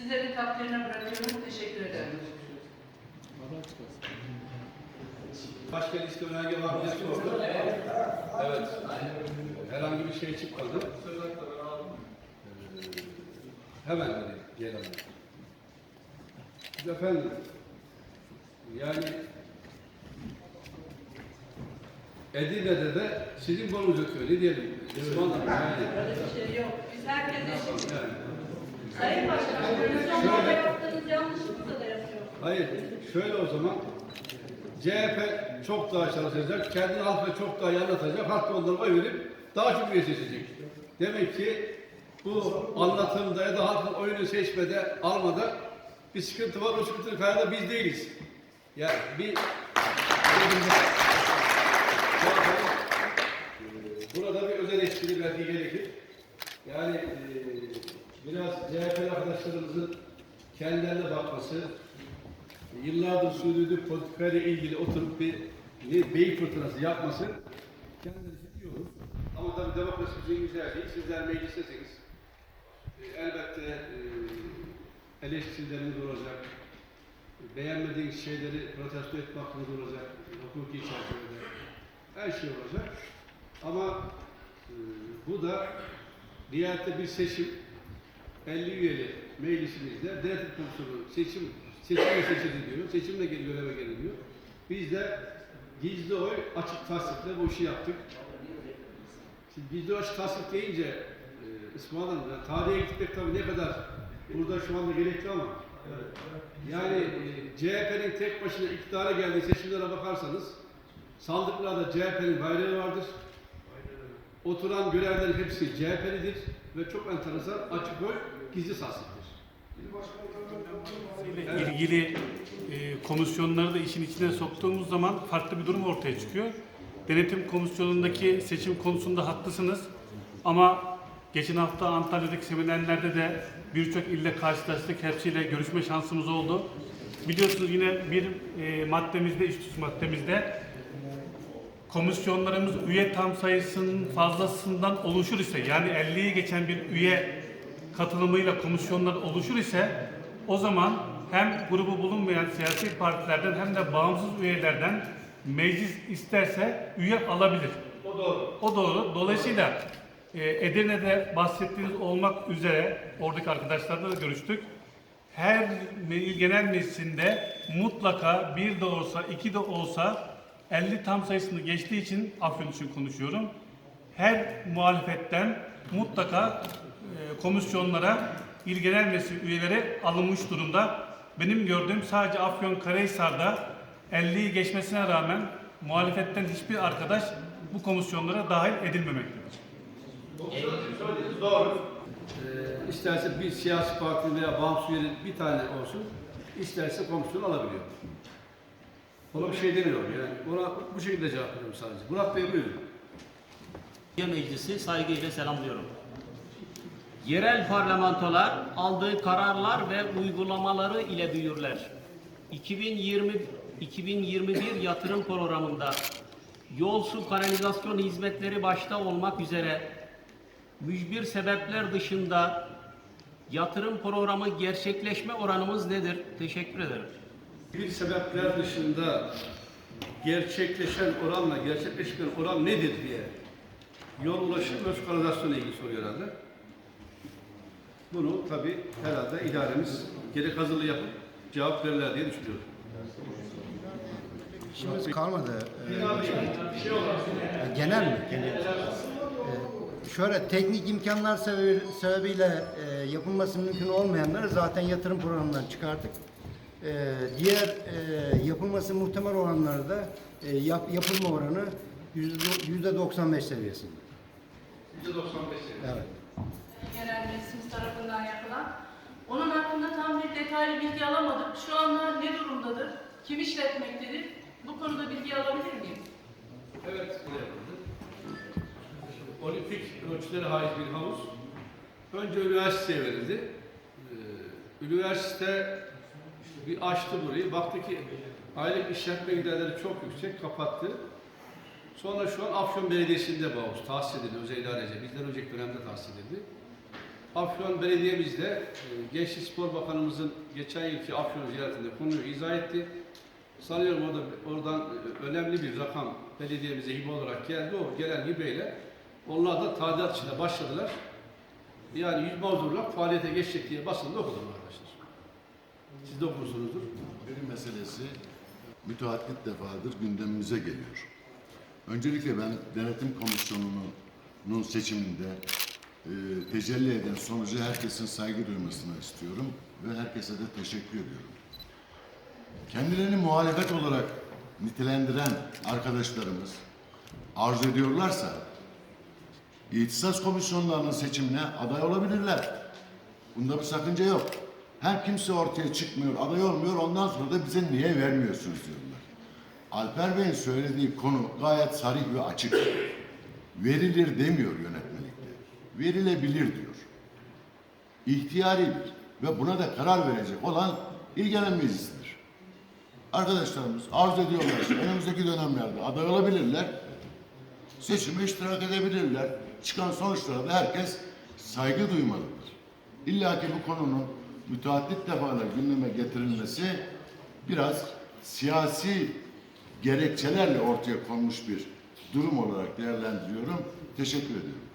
Sizlerin takdirine bırakıyorum. Teşekkür ederim. Başka liste önerge var mı? Sordu. Evet. Herhangi bir şey çıkmadı. Hemen dedi gelelim. Biz efendim yani Edirne'de de sizin bonunuz ötüyor. Ne diyelim? Osmanlı yani. Böyle bir şey yok. Biz herkese eşitiz. yani. Sayın komisyonlarda yaptığınız yanlışlıkla da yapıyor. Hayır, şöyle o zaman CHP çok daha çalışacak, kendi halkına çok daha iyi anlatacak, halk da onlara oy verip daha çok üye seçecek. Demek ki bu anlatımda ya da halkın oyunu seçmede, almada bir sıkıntı var. O sıkıntının kaynağı biz değiliz. Yani bir burada bir özel espri belki gerekir. Yani eee, biraz CHP arkadaşlarımızın kendilerine bakması, yıllardır sürdürdüğü politikayla ilgili oturup bir ne, beyin fırtınası yapması kendileri için iyi olur. Ama tabii demokrasi bizim güzel şey. Sizler meclistesiniz. E, elbette e, eleştirileriniz olacak. Beğenmediğiniz şeyleri protesto etme hakkınız olacak. Hukuki çerçevede. Her şey olacak. Ama e, bu da nihayette bir seçim 50 üyeli meclisimizde denetim komisyonu seçim seçimle seçildi. Seçimle gel- göreve geliniyor. Biz de gizli oy açık tasdikle bu işi yaptık. Şimdi gizli açık tasdik deyince e, İsmail yani tarihe gitmek tabii ne kadar burada şu anda gerekli ama yani e, CHP'nin tek başına iktidara geldiği seçimlere bakarsanız sandıklarda CHP'nin bayrağı vardır. Oturan görevlerin hepsi CHP'lidir ve çok enteresan açık oy gizli ile ilgili e, komisyonları da işin içine soktuğumuz zaman farklı bir durum ortaya çıkıyor. Denetim komisyonundaki seçim konusunda haklısınız ama geçen hafta Antalya'daki seminerlerde de birçok ille karşılaştık. Hepsiyle görüşme şansımız oldu. Biliyorsunuz yine bir e, maddemizde, tutuş maddemizde komisyonlarımız üye tam sayısının fazlasından oluşur ise yani 50'yi geçen bir üye katılımıyla komisyonlar oluşur ise o zaman hem grubu bulunmayan siyasi partilerden hem de bağımsız üyelerden meclis isterse üye alabilir. O doğru. O doğru. Dolayısıyla e, Edirne'de bahsettiğiniz olmak üzere oradaki arkadaşlarla da görüştük. Her il genel meclisinde mutlaka bir de olsa iki de olsa 50 tam sayısını geçtiği için Afyon için konuşuyorum. Her muhalefetten mutlaka e, komisyonlara il genel meclisi üyeleri alınmış durumda. Benim gördüğüm sadece Afyon Karahisar'da 50'yi geçmesine rağmen muhalefetten hiçbir arkadaş bu komisyonlara dahil edilmemektedir. Doğru. Ee, isterse bir siyasi parti veya bağımsız üyenin bir tane olsun, isterse komisyon alabiliyor. Ona bir şey demiyorum yani. Ona bu şekilde cevap veriyorum sadece. Murat Bey buyurun. Meclisi saygıyla selamlıyorum. Yerel parlamentolar aldığı kararlar ve uygulamaları ile büyürler. 2020 2021 yatırım programında yol su kanalizasyon hizmetleri başta olmak üzere mücbir sebepler dışında yatırım programı gerçekleşme oranımız nedir? Teşekkür ederim. Bir sebepler dışında gerçekleşen oranla gerçekleşmeyen oran nedir diye yol ulaşım ve su kanalizasyonu ilgili soruyor herhalde. Bunu tabii herhalde idaremiz gerek hazırlığı yapıp cevap verirler diye düşünüyorum. İşimiz kalmadı. Ee, genel mi? Genel. Ee, şöyle teknik imkanlar sebebi- sebebiyle e, yapılması mümkün olmayanları zaten yatırım programından çıkarttık. Ee, diğer e, yapılması muhtemel olanları da e, yap, yapılma oranı yüzde- yüzde 95 seviyesinde. %95 seviyesi. Evet. Genel meclisimiz tarafından yapılan. Onun hakkında tam bir detaylı bilgi alamadık. Şu anda ne durumdadır? Kim işletmektedir? Bu konuda bilgi alabilir miyim? Evet. Olimpik ölçülere haiz bir havuz. Önce üniversiteye verildi. Ee, üniversite bir açtı burayı. Baktı ki aylık işletme giderleri çok yüksek, kapattı. Sonra şu an Afyon Belediyesi'nde havuz tahsis edildi özel idarece. Bizden önceki dönemde tahsis edildi. Afyon Belediye'mizde e, Gençlik Spor Bakanımızın geçen yılki Afyon ziyaretinde konuyu izah etti. Sanıyorum orada, oradan e, önemli bir rakam belediyemize hibe olarak geldi. O gelen hibeyle onlar da tadilat içinde başladılar. Yani yüz mağdurlar faaliyete geçecek diye basında okudum arkadaşlar. Siz de okursunuzdur. Bir meselesi müteaddit defadır gündemimize geliyor. Öncelikle ben denetim komisyonunun seçiminde e, tecelli eden sonucu herkesin saygı duymasını istiyorum ve herkese de teşekkür ediyorum. Kendilerini muhalefet olarak nitelendiren arkadaşlarımız arzu ediyorlarsa İhtisas komisyonlarının seçimine aday olabilirler. Bunda bir sakınca yok. Her kimse ortaya çıkmıyor, aday olmuyor. Ondan sonra da bize niye vermiyorsunuz diyorlar. Alper Bey'in söylediği konu gayet sarih ve açık. Verilir demiyor yönetmelikte. Verilebilir diyor. İhtiyaridir. Ve buna da karar verecek olan ilgilenen meclisidir. Arkadaşlarımız arzu ediyorlarsa önümüzdeki dönemlerde aday olabilirler seçime iştirak edebilirler. Çıkan sonuçlara da herkes saygı duymalıdır. İlla ki bu konunun müteaddit defalar gündeme getirilmesi biraz siyasi gerekçelerle ortaya konmuş bir durum olarak değerlendiriyorum. Teşekkür ediyorum.